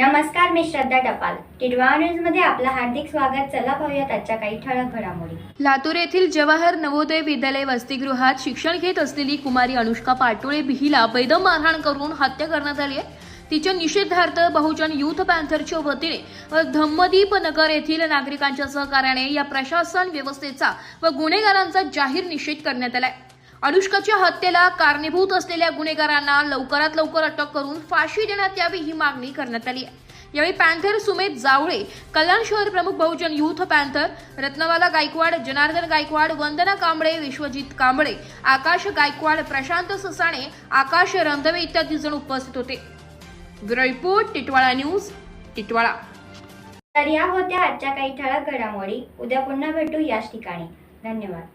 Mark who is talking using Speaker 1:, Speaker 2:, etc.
Speaker 1: मी श्रद्धा टपाल. टिडवा न्यूजमध्ये आपलं हार्दिक स्वागत. चला पाहूयात आजच्या काही ठळक घडामोडी.
Speaker 2: लातूर येथील जवाहर नवोदय विद्यालय वसतिगृहात शिक्षण घेत असलेली कुमारी अनुष्का पाटोळे बिहीला बेदम मारहाण करून हत्या करण्यात आली आहे. तिच्या निषेधार्थ बहुजन युथ पॅन्थरच्या वतीने व धम्मदीप नगर येथील नागरिकांच्या सहकार्याने या प्रशासन व्यवस्थेचा व गुन्हेगारांचा जाहीर निषेध करण्यात आलाय. अनुष्काच्या हत्येला कारणीभूत असलेल्या गुन्हेगारांना लवकरात लवकर अटक करून फाशी देण्यात यावी ही मागणी करण्यात आली आहे. यावेळी पॅन्थर सुमेध जावळे कल्याण शहर प्रमुख बहुजन युथ पॅन्थर रत्नवाला गायकवाड जनार्दन गायकवाड वंदना कांबळे विश्वजित कांबळे आकाश गायकवाड प्रशांत ससाणे आकाश रंधवे इत्यादी जण उपस्थित होते. Bureau report Titwala news Titwala.
Speaker 1: तर या होत्या आजच्या काही ठळक घडामोडी. उद्या पुन्हा भेटू याच ठिकाणी. धन्यवाद.